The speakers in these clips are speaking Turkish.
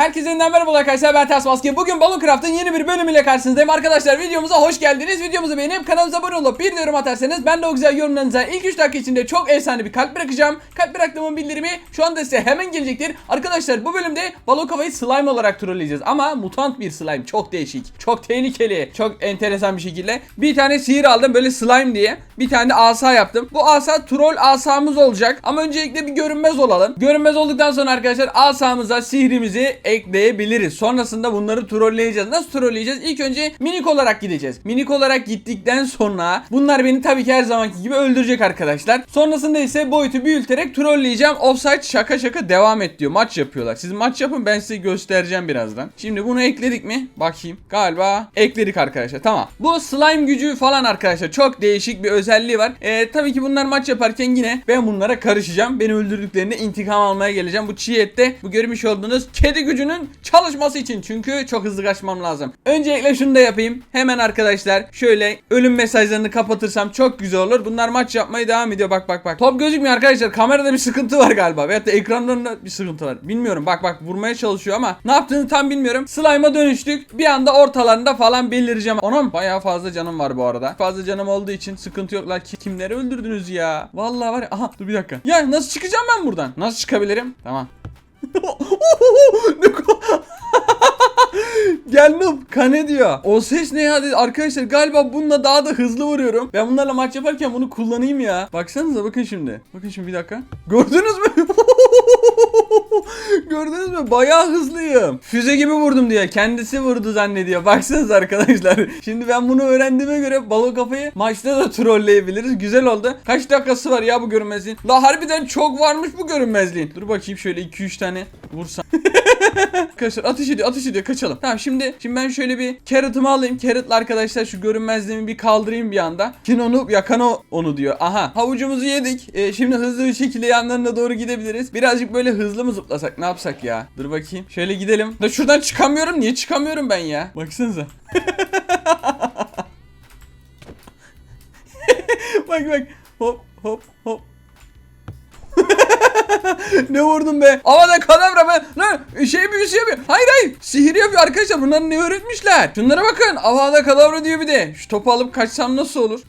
Herkese yeniden merhaba arkadaşlar ben Ters Maske. Bugün Balon Craft'ın yeni bir bölümüyle karşınızdayım. Arkadaşlar videomuza hoş geldiniz. Videomuzu beğenip kanalımıza abone olup bir yorum atarsanız ben de o güzel yorumlarınıza ilk 3 dakika içinde çok efsane bir kalp bırakacağım. Kalp bıraktığımın bildirimi şu anda size hemen gelecektir. Arkadaşlar bu bölümde Balon Kafayı slime olarak trolleyeceğiz. Ama mutant bir slime. Çok değişik. Çok tehlikeli. Çok enteresan bir şekilde. Bir tane sihir aldım böyle slime diye. Bir tane de asa yaptım. Bu asa troll asamız olacak. Ama öncelikle bir görünmez olalım. Görünmez olduktan sonra arkadaşlar asamıza sihrimizi ekleyebiliriz. Sonrasında bunları trolleyeceğiz. Nasıl trolleyeceğiz? İlk önce minik olarak gideceğiz. Minik olarak gittikten sonra bunlar beni tabii ki her zamanki gibi öldürecek arkadaşlar. Sonrasında ise boyutu büyüterek trolleyeceğim. Offside şaka şaka devam et diyor. Maç yapıyorlar. Siz maç yapın ben size göstereceğim birazdan. Şimdi bunu ekledik mi? Bakayım. Galiba ekledik arkadaşlar. Tamam. Bu slime gücü falan arkadaşlar çok değişik bir özelliği var. Ee, tabii ki bunlar maç yaparken yine ben bunlara karışacağım. Beni öldürdüklerinde intikam almaya geleceğim. Bu çiğ ette bu görmüş olduğunuz kedi gücünün çalışması için. Çünkü çok hızlı kaçmam lazım. Öncelikle şunu da yapayım. Hemen arkadaşlar şöyle ölüm mesajlarını kapatırsam çok güzel olur. Bunlar maç yapmaya devam ediyor. Bak bak bak. Top gözükmüyor arkadaşlar. Kamerada bir sıkıntı var galiba. Veyahut da ekranlarında bir sıkıntı var. Bilmiyorum. Bak bak vurmaya çalışıyor ama ne yaptığını tam bilmiyorum. Slime'a dönüştük. Bir anda ortalarında falan belireceğim. Ona bayağı fazla canım var bu arada. Fazla canım olduğu için sıkıntı yok. La ki- kimleri öldürdünüz ya? Vallahi var ya. Aha dur bir dakika. Ya nasıl çıkacağım ben buradan? Nasıl çıkabilirim? Tamam. Ne ko- Gel noob kane diyor. O ses ne ya? dedi. Arkadaşlar galiba bununla daha da hızlı vuruyorum. Ben bunlarla maç yaparken bunu kullanayım ya. Baksanıza bakın şimdi. Bakın şimdi bir dakika. Gördünüz mü? Gördünüz mü? Bayağı hızlıyım. Füze gibi vurdum diye. Kendisi vurdu zannediyor. Baksanıza arkadaşlar. Şimdi ben bunu öğrendiğime göre balo kafayı maçta da trolleyebiliriz. Güzel oldu. Kaç dakikası var ya bu görünmezliğin? La harbiden çok varmış bu görünmezliğin. Dur bakayım şöyle 2-3 tane vursam. Arkadaşlar ateş ediyor ateş ediyor kaçalım. Tamam şimdi şimdi ben şöyle bir carrot'ımı alayım. Carrot'la arkadaşlar şu görünmezliğimi bir kaldırayım bir anda. Kin onu yakan o onu diyor. Aha havucumuzu yedik. Ee, şimdi hızlı bir şekilde yanlarına doğru gidebiliriz. Birazcık böyle hızlı mı zıplasak ne yapsak ya? Dur bakayım. Şöyle gidelim. Da şuradan çıkamıyorum. Niye çıkamıyorum ben ya? Baksanıza. bak bak. Hop hop hop. ne vurdum be? Havada kadavra be. Ne? Şey büyüsü yapıyor. Hayır hayır. Sihir yapıyor arkadaşlar. Bunlar ne öğretmişler? Şunlara bakın. Havada kadavra diyor bir de. Şu topu alıp kaçsam nasıl olur?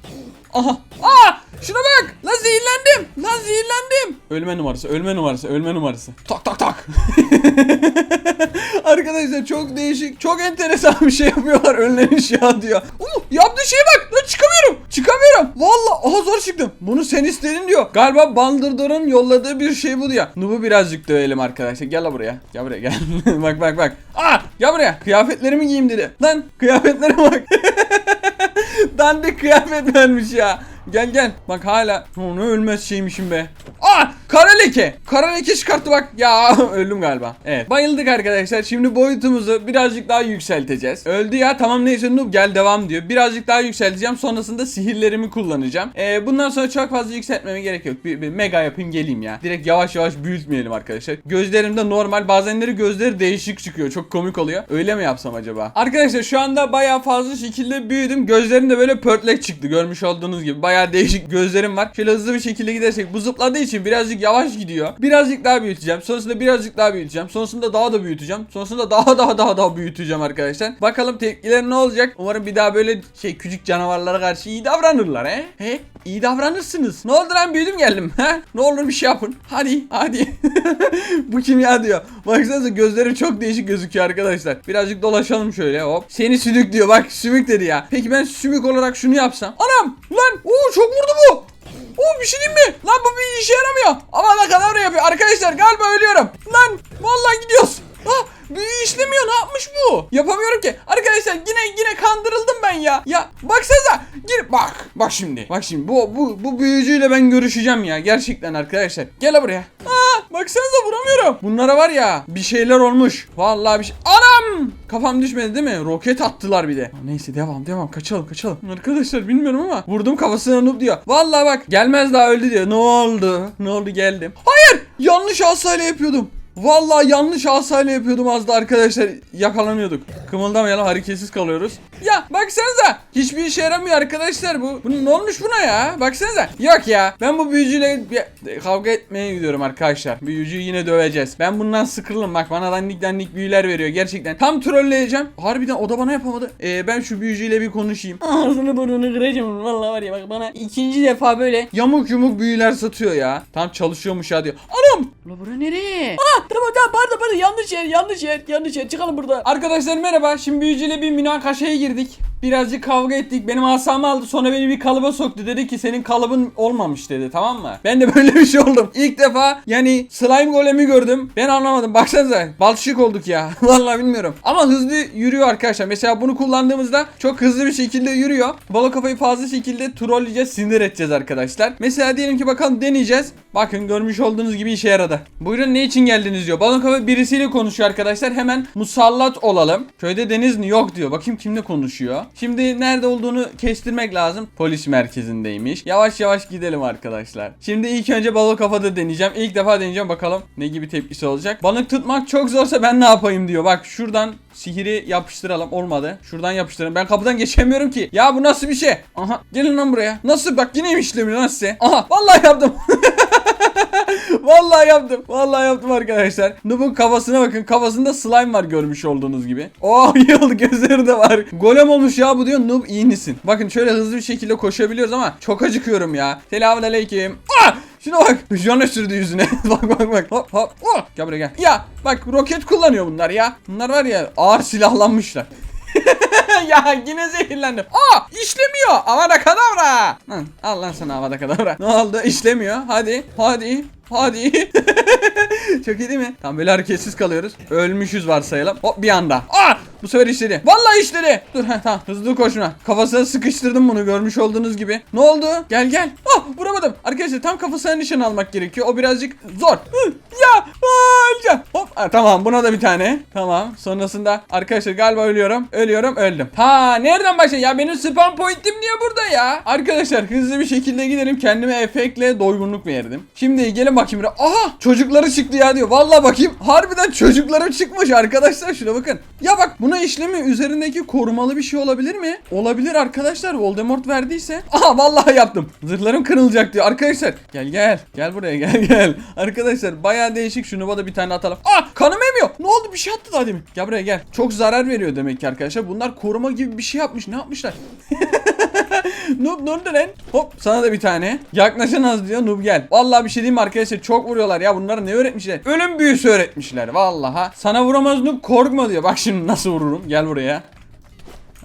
Aha. Aa! Şuna bak. Lan zehirlendim. Lan zehirlendim. Ölme numarası, ölme numarası, ölme numarası. Tak tak tak. Arkadaşlar çok değişik, çok enteresan bir şey yapıyorlar. Önlemiş ya diyor. Uh, yaptığı şeye bak. Lan çıkamıyorum. Çıkamıyorum. Vallahi aha zor çıktım. Bunu sen istedin diyor. Galiba Baldurdur'un yolladığı bir şey bu diyor. Nub'u birazcık dövelim arkadaşlar. Gel la buraya. Gel buraya gel. bak bak bak. Aa, gel buraya. Kıyafetlerimi giyeyim dedi. Lan kıyafetlere bak. Dandik kıyafet vermiş ya. Gel gel. Bak hala. Onu ölmez şeymişim be. Aa! Kara leke. Kara leke çıkarttı bak. Ya öldüm galiba. Evet. Bayıldık arkadaşlar. Şimdi boyutumuzu birazcık daha yükselteceğiz. Öldü ya. Tamam neyse noob gel devam diyor. Birazcık daha yükselteceğim. Sonrasında sihirlerimi kullanacağım. Ee, bundan sonra çok fazla yükseltmeme gerek yok. Bir, bir mega yapayım geleyim ya. Direkt yavaş yavaş büyütmeyelim arkadaşlar. Gözlerimde normal. Bazenleri gözleri değişik çıkıyor. Çok komik oluyor. Öyle mi yapsam acaba? Arkadaşlar şu anda bayağı fazla şekilde büyüdüm. Gözlerim de böyle pörtlek çıktı. Görmüş olduğunuz gibi. Bayağı değişik gözlerim var. Şöyle hızlı bir şekilde gidersek. Bu zıpladığı için birazcık yavaş gidiyor. Birazcık daha büyüteceğim. Sonrasında birazcık daha büyüteceğim. Sonrasında daha da büyüteceğim. Sonrasında daha daha daha daha büyüteceğim arkadaşlar. Bakalım tepkileri ne olacak? Umarım bir daha böyle şey küçük canavarlara karşı iyi davranırlar he. He? İyi davranırsınız. Ne oldu lan büyüdüm geldim. Ha? Ne olur bir şey yapın. Hadi hadi. Bu kim ya diyor. Baksanıza gözleri çok değişik gözüküyor arkadaşlar. Birazcık dolaşalım şöyle hop. Seni sümük diyor bak sümük dedi ya. Peki ben sümük olarak şunu yapsam. Anam lan oo çok vurdu bu. Oo bir şey mi? Lan bu bir işe yaramıyor. Ama ne kadar yapıyor. Arkadaşlar galiba ölüyorum. Lan vallahi gidiyoruz. Ah büyü işlemiyor ne yapmış bu? Yapamıyorum ki. Arkadaşlar yine yine kandırıldım ben ya. Ya baksanıza. Gir bak. Bak şimdi. Bak şimdi bu bu bu büyücüyle ben görüşeceğim ya. Gerçekten arkadaşlar. Gel buraya. Aa baksanıza vuramıyorum. Bunlara var ya bir şeyler olmuş. Vallahi bir şey. Anam! Kafam düşmedi değil mi? Roket attılar bir de. Neyse devam devam kaçalım kaçalım. Arkadaşlar bilmiyorum ama vurdum kafasına noob diyor. Vallahi bak gelmez daha öldü diyor. Ne oldu? Ne oldu geldim. Hayır! Yanlış asayla yapıyordum. Vallahi yanlış asayla yapıyordum az da arkadaşlar yakalanıyorduk. Kımıldamayalım hareketsiz kalıyoruz. Ya baksanıza hiçbir işe yaramıyor arkadaşlar bu. Bu ne olmuş buna ya? Baksanıza. Yok ya ben bu büyücüyle kavga etmeye gidiyorum arkadaşlar. Büyücüyü yine döveceğiz. Ben bundan sıkıldım bak bana dandik dandik büyüler veriyor gerçekten. Tam trolleyeceğim. Harbiden o da bana yapamadı. Ee, ben şu büyücüyle bir konuşayım. Ağzını burnunu kıracağım vallahi var ya bak bana ikinci defa böyle. Yamuk yumuk büyüler satıyor ya. Tam çalışıyormuş ya diyor. Anam Ula bura nereye? Ah tamam tamam pardon pardon yanlış yer yanlış yer yanlış yer çıkalım burada. Arkadaşlar merhaba. Şimdi büyücüyle bir münakaşaya girdik. Birazcık kavga ettik. Benim asamı aldı. Sonra beni bir kalıba soktu. Dedi ki senin kalıbın olmamış dedi. Tamam mı? Ben de böyle bir şey oldum. İlk defa yani slime golemi gördüm. Ben anlamadım. Baksanıza. Balçık olduk ya. Vallahi bilmiyorum. Ama hızlı yürüyor arkadaşlar. Mesela bunu kullandığımızda çok hızlı bir şekilde yürüyor. Balo kafayı fazla şekilde trolleyeceğiz. Sinir edeceğiz arkadaşlar. Mesela diyelim ki bakalım deneyeceğiz. Bakın görmüş olduğunuz gibi işe yaradı. Buyurun ne için geldiniz diyor. Balon kafa birisiyle konuşuyor arkadaşlar. Hemen musallat olalım. Köyde deniz? Yok diyor. Bakayım kimle konuşuyor. Şimdi nerede olduğunu kestirmek lazım. Polis merkezindeymiş. Yavaş yavaş gidelim arkadaşlar. Şimdi ilk önce balon kafada deneyeceğim. İlk defa deneyeceğim bakalım ne gibi tepkisi olacak. Balık tutmak çok zorsa ben ne yapayım diyor. Bak şuradan sihiri yapıştıralım. Olmadı. Şuradan yapıştıralım. Ben kapıdan geçemiyorum ki. Ya bu nasıl bir şey? Aha gelin lan buraya. Nasıl bak yine mi işlemiyor lan size? Aha vallahi yaptım. Vallahi yaptım. Vallahi yaptım arkadaşlar. Noob'un kafasına bakın. Kafasında slime var görmüş olduğunuz gibi. Oh iyi oldu gözleri de var. Golem olmuş ya bu diyor. Noob iyi misin? Bakın şöyle hızlı bir şekilde koşabiliyoruz ama çok acıkıyorum ya. Selamun aleyküm. Ah! Şuna bak. Jana sürdü yüzüne. bak bak bak. Hop hop. Oh! Gel buraya gel. Ya bak roket kullanıyor bunlar ya. Bunlar var ya ağır silahlanmışlar. ya yine zehirlendim. Aa işlemiyor. Avada kadavra. Lan, al lan sana avada kadavra. Ne oldu? İşlemiyor. Hadi. Hadi. Hadi. Çok iyi değil mi? Tam böyle hareketsiz kalıyoruz. Ölmüşüz varsayalım. Hop bir anda. Aa! Bu sefer işledi. Vallahi işledi. Dur ha tamam. Hızlı koşma. Kafasına sıkıştırdım bunu görmüş olduğunuz gibi. Ne oldu? Gel gel. Ah vuramadım. Arkadaşlar tam kafasına nişan almak gerekiyor. O birazcık zor. Ya. Aa. Hop. Ha, tamam buna da bir tane. Tamam. Sonrasında arkadaşlar galiba ölüyorum. Ölüyorum öldüm. Ha nereden başlayayım? Ya benim spam point'im niye burada ya? Arkadaşlar hızlı bir şekilde gidelim. Kendime efektle doygunluk verdim. Şimdi gelin bakayım. Aha çocukları çıktı ya diyor. Vallahi bakayım. Harbiden çocuklarım çıkmış arkadaşlar. Şuna bakın. Ya bak buna işlemi üzerindeki korumalı bir şey olabilir mi? Olabilir arkadaşlar. Voldemort verdiyse. Aha vallahi yaptım. Zırhlarım kırılacak diyor. Arkadaşlar gel gel. Gel buraya gel gel. Arkadaşlar bayağı değişik. Şunu da bir tane atalım. Ah kanım emiyor. Ne oldu bir şey attı daha demin. Gel buraya gel. Çok zarar veriyor demek ki arkadaşlar. Bunlar koruma gibi bir şey yapmış. Ne yapmışlar? Noob oldu lan? Hop sana da bir tane. Yaklaşın az diyor Noob gel. Vallahi bir şey diyeyim arkadaşlar çok vuruyorlar ya bunlara ne öğretmişler? Ölüm büyüsü öğretmişler vallaha. Sana vuramaz Noob korkma diyor. Bak şimdi nasıl vururum. Gel buraya.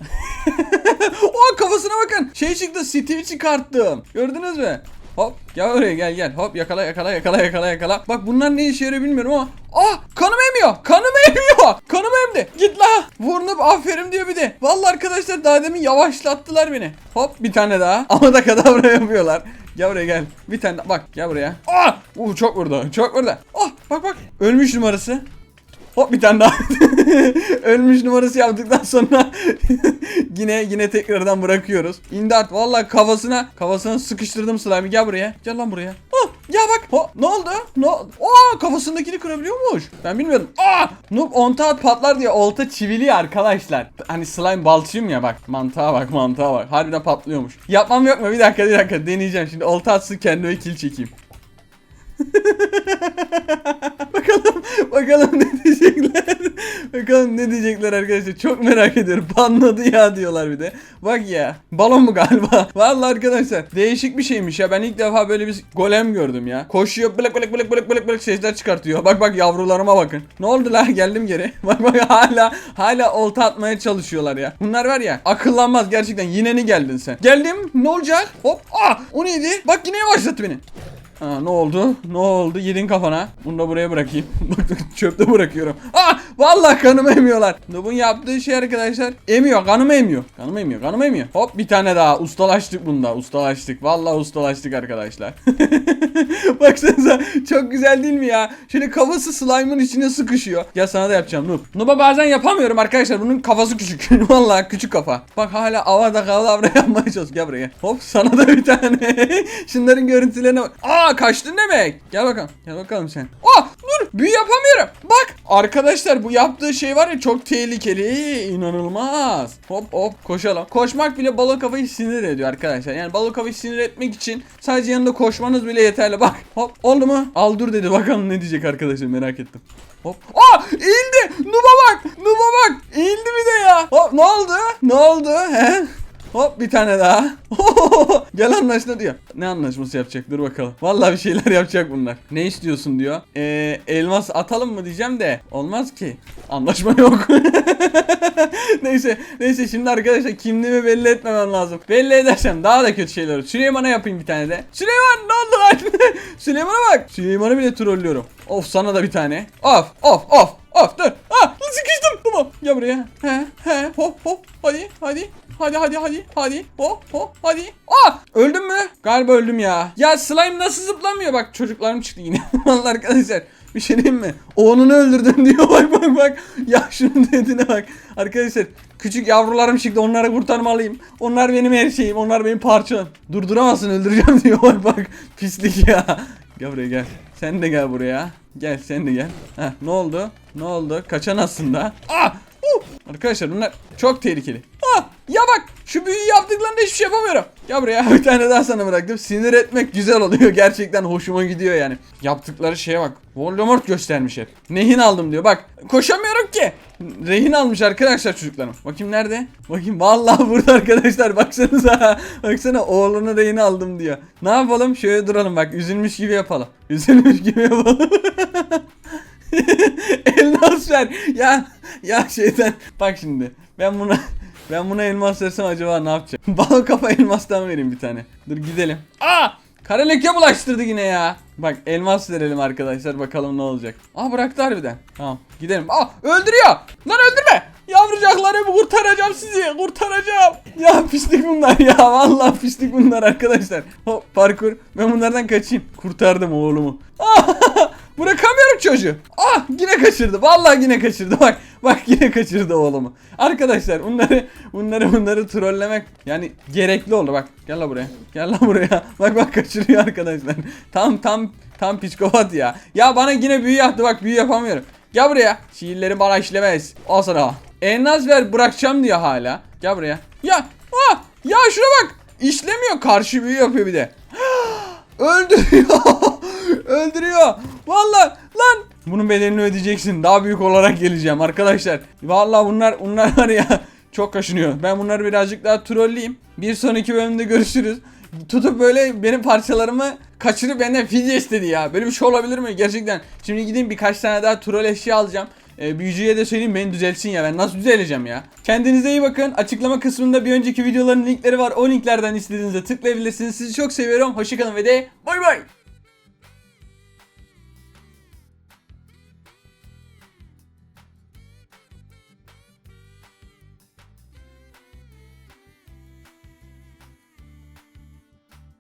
o kafasına bakın. Şey çıktı Steve çıkarttım. Gördünüz mü? Hop gel oraya gel gel. Hop yakala yakala yakala yakala yakala. Bak bunlar ne işe yarıyor bilmiyorum ama. Ah kanım emiyor. Kanım emiyor. Kanım emdi. Git la. Vurunup aferin diyor bir de. Vallahi arkadaşlar daha demin yavaşlattılar beni. Hop bir tane daha. Ama da kadavra yapıyorlar. Gel buraya gel. Bir tane. Bak gel buraya. Ah! Uh, çok vurdu. Çok vurdu. Ah bak bak. Ölmüş numarası. Hop bir tane daha. Ölmüş numarası yaptıktan sonra yine yine tekrardan bırakıyoruz. İmdat vallahi kafasına kafasına sıkıştırdım slime'ı gel buraya. Gel lan buraya. Oh, ya bak. Oh, ne oldu? Ne? Aa kafasındakini kırabiliyormuş. Ben bilmiyordum. Aa noob onta at patlar diye olta çivili arkadaşlar. Hani slime balçıyım ya bak. Mantığa bak mantığa bak. Harbiden patlıyormuş. Yapmam yok mu? Bir dakika bir dakika deneyeceğim. Şimdi olta atsın kendime kill çekeyim. bakalım ne diyecekler. bakalım ne diyecekler arkadaşlar. Çok merak ediyorum. Banladı ya diyorlar bir de. Bak ya. Balon mu galiba? Vallahi arkadaşlar değişik bir şeymiş ya. Ben ilk defa böyle bir golem gördüm ya. Koşuyor blık blık blık blık blık blık sesler çıkartıyor. Bak bak yavrularıma bakın. Ne oldu la? Geldim geri. bak bak hala hala olta atmaya çalışıyorlar ya. Bunlar var ya akıllanmaz gerçekten. Yine ne geldin sen? Geldim. Ne olacak? Hop. Aa, o neydi? Bak yine yavaşlattı beni. Ha, ne oldu? Ne oldu? Yedin kafana. Bunu da buraya bırakayım. Bak çöpte bırakıyorum. Ah! Vallahi kanımı emiyorlar. Noob'un yaptığı şey arkadaşlar. Emiyor. Kanımı emiyor. Kanımı emiyor. Kanımı emiyor. Hop bir tane daha. Ustalaştık bunda. Ustalaştık. Vallahi ustalaştık arkadaşlar. Baksanıza çok güzel değil mi ya? Şöyle kafası slime'ın içine sıkışıyor. Ya sana da yapacağım Noob. Noob'a bazen yapamıyorum arkadaşlar. Bunun kafası küçük. Vallahi küçük kafa. Bak hala avada kalavra yapmaya çalışıyor. Gel buraya. Hop sana da bir tane. Şunların görüntülerine bak. Aa kaçtın demek. Gel bakalım. Gel bakalım sen. Aa dur. Büyü yapamıyorum. Bak arkadaşlar bu yaptığı şey var ya çok tehlikeli. inanılmaz. Hop hop koşalım. Koşmak bile balık kafayı sinir ediyor arkadaşlar. Yani balık kafayı sinir etmek için sadece yanında koşmanız bile yeterli. Bak hop oldu mu? Al dur dedi. Bakalım ne diyecek arkadaşlar merak ettim. Hop. Aa eğildi. Nuba bak. Nuba bak. Eğildi bir de ya. Hop ne oldu? Ne oldu? He? Hop bir tane daha. Gel anlaşma diyor. Ne anlaşması yapacak? Dur bakalım. Vallahi bir şeyler yapacak bunlar. Ne istiyorsun diyor. Ee, elmas atalım mı diyeceğim de olmaz ki. Anlaşma yok. neyse neyse şimdi arkadaşlar kimliğimi belli etmemem lazım. Belli edersem daha da kötü şeyler olur. Süleyman'a yapayım bir tane de. Süleyman ne oldu lan? Süleyman'a bak. Süleyman'ı bile trollüyorum. Of sana da bir tane. Of of of of dur. Ah sıkıştım. Tamam gel buraya. He he hop hop hadi hadi. Hadi hadi hadi hadi hop hop hadi. Aa öldüm mü? Galiba öldüm ya. Ya slime nasıl zıplamıyor bak çocuklarım çıktı yine. Vallahi arkadaşlar bir şey diyeyim mi? Oğlunu öldürdüm diyor bak bak bak. Ya şunun dediğine bak. Arkadaşlar küçük yavrularım çıktı onları kurtarmalıyım. Onlar benim her şeyim onlar benim parçam. Durduramazsın öldüreceğim diyor bak bak. Pislik ya. Gel buraya gel. Sen de gel buraya. Gel sen de gel. Heh, ne oldu? Ne oldu? Kaçan aslında. Ah! Arkadaşlar bunlar çok tehlikeli. Ah! Ya bak şu büyüyü yaptıklarında hiçbir şey yapamıyorum. Ya buraya bir tane daha sana bıraktım. Sinir etmek güzel oluyor. Gerçekten hoşuma gidiyor yani. Yaptıkları şeye bak. Voldemort göstermiş hep. Nehin aldım diyor. Bak koşamıyorum ki. Rehin almış arkadaşlar çocuklarım. Bakayım nerede? Bakayım vallahi burada arkadaşlar. Baksanıza. Baksana oğlunu rehin aldım diyor. Ne yapalım? Şöyle duralım bak. Üzülmüş gibi yapalım. Üzülmüş gibi yapalım. elmas ver. Ya ya şeyden bak şimdi. Ben buna ben buna elmas versem acaba ne yapacağım? Balık kafa elmastan vereyim bir tane. Dur gidelim. Aa! Kara leke bulaştırdı yine ya. Bak elmas verelim arkadaşlar bakalım ne olacak. Aa bıraktı harbiden. Tamam gidelim. Aa öldürüyor. Lan öldürme. Yavrucaklarımı kurtaracağım sizi. Kurtaracağım. Ya pislik bunlar ya. Vallahi pislik bunlar arkadaşlar. Hop parkur. Ben bunlardan kaçayım. Kurtardım oğlumu. Bırakamıyorum çocuğu. Ah yine kaçırdı. Vallahi yine kaçırdı. Bak bak yine kaçırdı oğlumu. Arkadaşlar bunları bunları bunları trollemek yani gerekli oldu. Bak gel la buraya. Gel la buraya. Bak bak kaçırıyor arkadaşlar. Tam tam tam psikopat ya. Ya bana yine büyü yaptı. Bak büyü yapamıyorum. Gel buraya. Şiirleri bana işlemez. Al sana. Elnaz ver bırakacağım diyor hala. Gel buraya. Ya. Ah, ya şuna bak. İşlemiyor. Karşı büyü yapıyor bir de. Öldürüyor. Öldürüyor. Vallahi lan. Bunun bedelini ödeyeceksin. Daha büyük olarak geleceğim arkadaşlar. Vallahi bunlar bunlar var ya çok kaşınıyor. Ben bunları birazcık daha trolleyeyim. Bir sonraki bölümde görüşürüz. Tutup böyle benim parçalarımı kaçırıp benden fidye istedi ya. Böyle bir şey olabilir mi gerçekten? Şimdi gideyim birkaç tane daha troll eşya alacağım. Ee, büyücüye de söyleyeyim beni düzeltsin ya. Ben nasıl düzeleceğim ya? Kendinize iyi bakın. Açıklama kısmında bir önceki videoların linkleri var. O linklerden istediğinizde tıklayabilirsiniz. Sizi çok seviyorum. Hoşçakalın ve de bay bay.